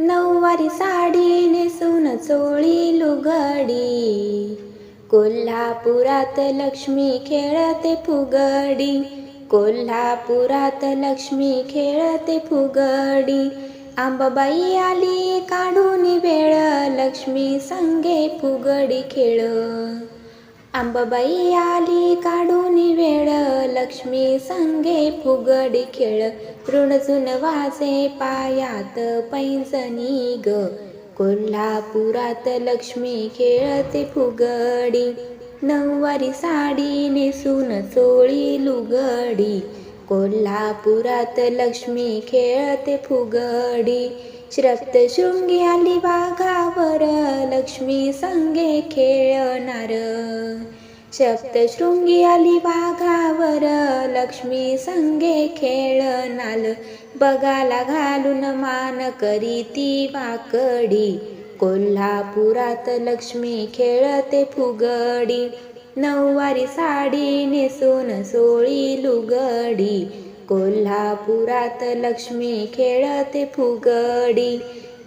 नऊवारी साडी नेसून चोळी लुगडी. कोल्हापुरात लक्ष्मी खेळते फुगडी. कोल्हापुरात लक्ष्मी खेळते फुगडी. आंबाबाई आली काढून वेळ लक्ष्मी संगे फुगडी खेळ. आंबाबाई आली काढून वेळ लक्ष्मी संगे फुगडी खेळ. ऋणझुन वाजे पायात पैंजणी ग. कोल्हापुरात लक्ष्मी खेळते फुगडी. नऊवारी साडी नेसून चोळी लुगडी कोल्हापुरात लक्ष्मी खेळते फुगडी. श्रप्तशृंगी आली वाघावर लक्ष्मी संगे खेळणार. सप्तशृंगी आली वाघावर. लक्ष्मी संगे खेळ नाल. बगाला घालून मान करी ती वाकडी. कोल्हापुरात लक्ष्मी खेळते फुगडी. नऊवारी साडी नेसून सोळी लुगडी. कोल्हापुरात लक्ष्मी खेळते फुगडी.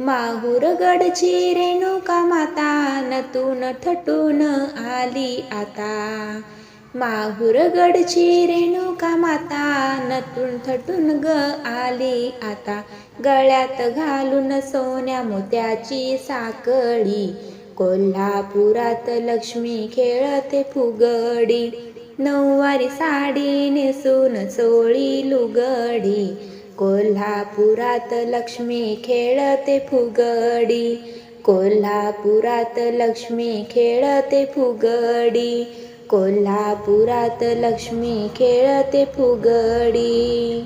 माहूर गडची रेणुका माता? नतून थटून आली आता. माहूर गडची रेणुका माता? नतून थटून ग आली आता. गळ्यात घालून सोन्या मोत्याची साकळी. कोल्हापुरात लक्ष्मी खेळते फुगडी. नऊवारी साडी नेसून चोळी लुगडी. कोल्हापुरात लक्ष्मी खेळते फुगडी. कोल्हापुरात लक्ष्मी खेळते फुगडी. कोल्हापुरात लक्ष्मी खेळते फुगडी.